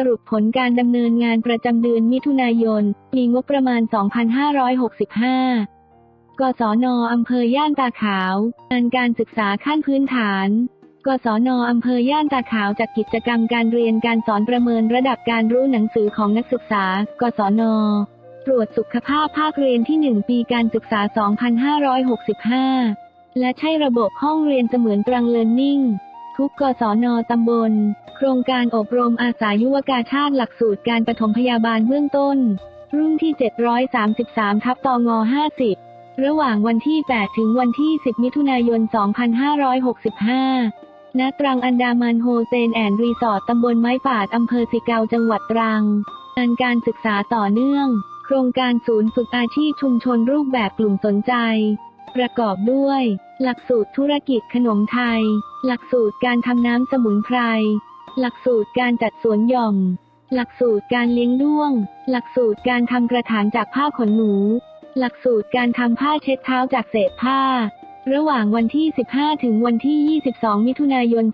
สรุปผลการดำเนินงานประจำเดือนมิถุนายนมีงบประมาณ 2,565 กศนอำเภอย่านตาขาวงานการศึกษาขั้นพื้นฐาน กศนอำเภอย่านตาขาวจัดกิจกรรมการเรียนการสอนประเมินระดับการรู้หนังสือของนักศึกษา กศน ตรวจสุขภาพภาคเรียนที่ 1 ปีการศึกษา 2565 และใช้ระบบห้องเรียนเสมือนตรังเลิร์นนิ่ง ทุกกศนตำบล โครงการอบรมอาสายุวกาชาติหลักสูตรการปฐมพยาบาลเบื้องต้น รุ่นที่ 733 ทับตง50 ระหว่างวันที่ 8 ถึงวันที่ 10 มิถุนายน 2565 ณ ตรังอันดามันโฮเซนแอนด์รีสอร์ทตำบลไม้ป่าดอำเภอสิเกาจังหวัดตรังงานการศึกษาต่อเนื่อง โครงการศูนย์ฝึกอาชีพชุมชนรูปแบบกลุ่มสนใจ ประกอบด้วย หลักสูตรธุรกิจขนมไทย หลักสูตรการทำน้ำสมุนไพร หลักสูตรการจัดสวนหย่อม หลักสูตรการเลี้ยงด้วง หลักสูตรการทำกระถางจากผ้าขนหนู หลักสูตรการทำผ้าเช็ดเท้าจากเศษผ้า ระหว่างวันที่ 15 ถึงวันที่ 22 มิถุนายน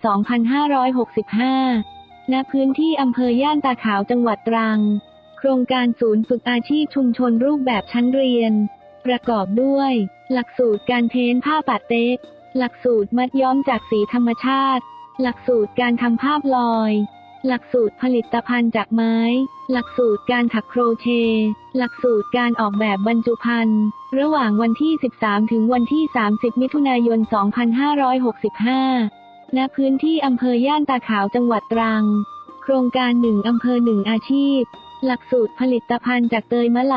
2565 ณ พื้นที่อำเภอย่านตาขาวจังหวัดตรัง โครงการศูนย์ฝึกอาชีพชุมชนรูปแบบชั้นเรียน ประกอบด้วย หลักสูตรการเพ้นผ้าปาเต๊กหลักสูตรมัดย้อมจากสีธรรมชาติ หลักสูตรการทำภาพลอย หลักสูตรผลิตภัณฑ์จากไม้ หลักสูตรการถักโครเชต์หลักสูตรการออกแบบบรรจุภัณฑ์ ระหว่างวันที่ 13 ถึงวันที่ 30 มิถุนายน 2565 ณ พื้นที่อำเภอย่านตาขาวจังหวัดตรัง โครงการหนึ่งอำเภอหนึ่งอาชีพ หลักสูตรผลิตภัณฑ์จากเตยมะไหล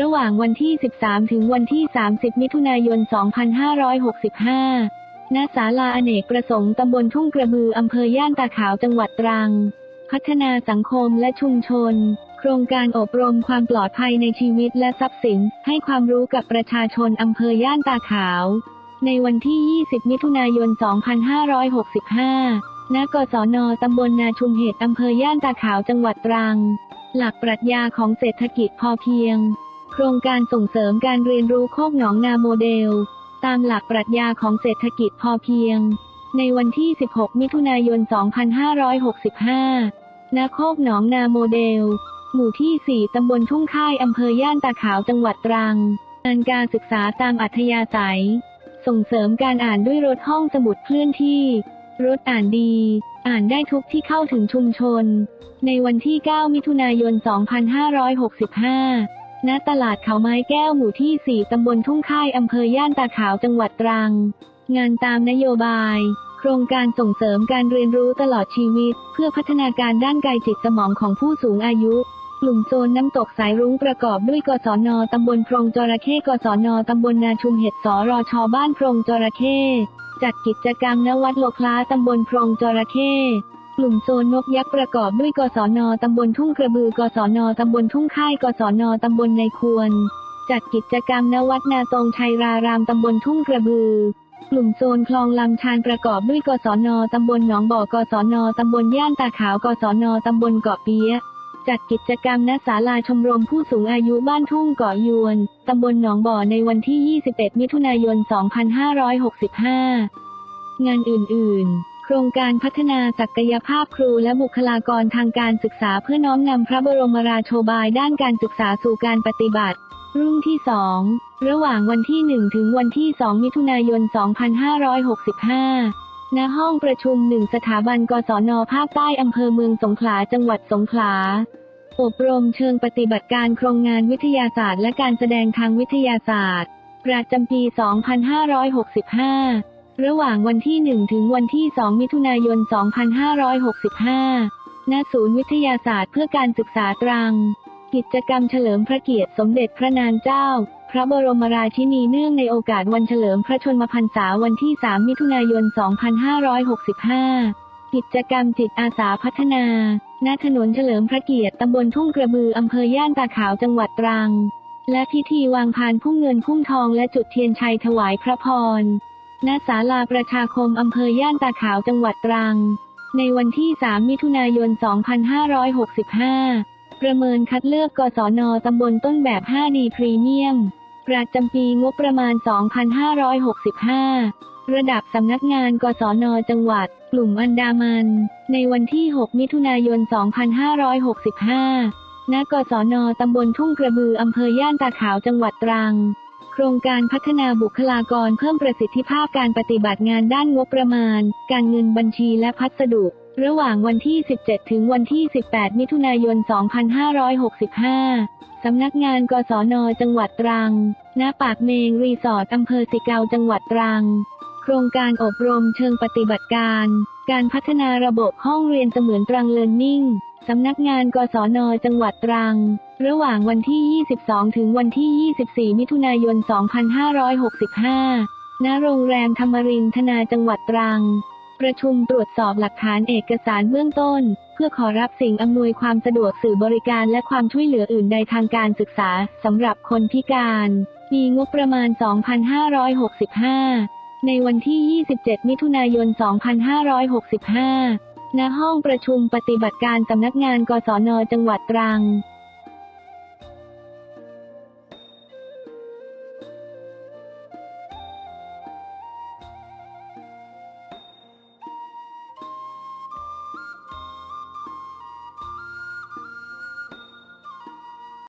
ระหว่างวันที่ 13 ถึงวันที่ 30 มิถุนายน 2565 ณ ศาลาอเนกประสงค์ตำบลทุ่งกระบืออำเภอย่านตาขาวจังหวัดตรัง พัฒนาสังคมและชุมชน โครงการอบรมความปลอดภัยในชีวิตและทรัพย์สิน ให้ความรู้กับประชาชนอำเภอย่านตาขาว ในวันที่ 20 มิถุนายน 2565 ณ กศน ตำบลนาชุมเหตุอำเภอย่านตาขาวจังหวัดตรัง หลักปรัชญาของเศรษฐกิจพอเพียง โครงการส่งเสริมการเรียนรู้โคกหนองนาโมเดล ตามหลักปรัชญาของเศรษฐกิจพอเพียง ในวันที่ 16 มิถุนายน 2565 ณ โคกหนองนาโมเดล หมู่ที่ 4 ตำบลทุ่งค่ายอำเภอย่านตาขาวจังหวัดตรังงานการศึกษาตามอัธยาศัย ส่งเสริมการอ่านด้วยรถห้องสมุดเคลื่อนที่ รถอ่านดี อ่านได้ทุกที่เข้าถึงชุมชน ในวันที่ 9 มิถุนายน 2565 ณตลาดเขาไม้แก้วหมู่ที่ 4 ตำบลทุ่งค่ายอำเภอย่านตาขาวจังหวัดตรัง งานตามนโยบาย โครงการส่งเสริมการเรียนรู้ตลอดชีวิต เพื่อพัฒนาการด้านกายจิตสมองของผู้สูงอายุ กลุ่มโซนน้ำตกสายรุ้งประกอบด้วยกศนตำบลโพรงจระเข้กศนตำบลนาชุมเห็ดสรชบ้านโพรงจระเข้จัดกิจกรรมณวัดโลคลาตำบลโพรงจระเข้ ลุ่มโซนนกยักษ์ประกอบด้วยกศนตำบลทุ่งกระบือกศนตำบลทุ่งค่ายกศนตำบลในควร จัดกิจกรรมณวัดนาตรงชัยรารามตำบลทุ่งกระบือกลุ่มโซนคลองลำชานประกอบด้วยกศนตำบลหนองบ่อกศนตำบลย่านตาขาวกศนตำบลเกาะเปียะจัดกิจกรรมณศาลาชมรมผู้สูงอายุบ้านทุ่งเกาะยวน ตำบลหนองบ่อในวันที่ 21 มิถุนายน 2565 งานอื่น ๆ โครงการพัฒนาศักยภาพครูและบุคลากรทางการศึกษาเพื่อน้อมนำพระบรมราโชบายด้านการศึกษาสู่การปฏิบัติ รุ่นที่ 2 ระหว่างวันที่ 1 ถึงวันที่ 2 มิถุนายน 2565 ณ ห้องประชุมหนึ่งสถาบันกศนภาคใต้อำเภอเมืองสงขลาจังหวัดสงขลาอบรมเชิงปฏิบัติการโครงงานวิทยาศาสตร์ และการแสดงทางวิทยาศาสตร์ ประจำปี 2565 ระหว่างวันที่ 1 ถึงวันที่ 2 มิถุนายน 2565 ณ ศูนย์วิทยาศาสตร์เพื่อการศึกษาตรัง กิจกรรมเฉลิมพระเกียรติสมเด็จพระนางเจ้า พระบรมราชินีเนื่องในโอกาสวันเฉลิมพระชนมพรรษาวันที่ 3 มิถุนายน 2565 กิจกรรมจิตอาสาพัฒนา ณ ถนนเฉลิมพระเกียรติตำบลทุ่งกระบืออำเภอย่านตาขาวจังหวัดตรัง และพิธีวางพานพุ่มเงินพุ่มทองและจุดเทียนชัยถวายพระพร ณศาลาประชาคมอำเภอย่านตาขาวจังหวัดตรัง ในวันที่ 3 มิถุนายน 2565 ประเมินคัดเลือกกศนตำบลต้นแบบ 5D พรีเมียมประจำปีงบประมาณ 2565 ระดับสำนักงานกศนจังหวัด กลุ่มอันดามัน ในวันที่ 6 มิถุนายน 2565 ณ กศนตำบลทุ่งกระบืออำเภอย่านตาขาวจังหวัดตรัง โครงการพัฒนาบุคลากรเพิ่มประสิทธิภาพการปฏิบัติงานด้านงบประมาณ การเงินบัญชีและพัสดุ ระหว่างวันที่ 17 ถึงวันที่ 18 มิถุนายน 2565 สำนักงานกศน จังหวัดตรัง ณ ปากเมงรีสอร์ทอำเภอสิเกาจังหวัดตรัง โครงการอบรมเชิงปฏิบัติการ การพัฒนาระบบห้องเรียนเสมือนตรังเลิร์นนิ่ง สำนักงานกศน จังหวัดตรัง ระหว่างวันที่ 22 ถึงวันที่ 24 มิถุนายน 2565 ณ โรงแรมธรรมรินทนาจังหวัดตรัง ประชุมตรวจสอบหลักฐานเอกสารเบื้องต้น เพื่อขอรับสิ่งอำนวยความสะดวกสื่อบริการและความช่วยเหลืออื่นใดทางการศึกษาสำหรับคนพิการ มีงบประมาณ 2,565 ในวันที่ 27 มิถุนายน 2565 ณ ห้องประชุมปฏิบัติการสำนักงานกศน จังหวัดตรัง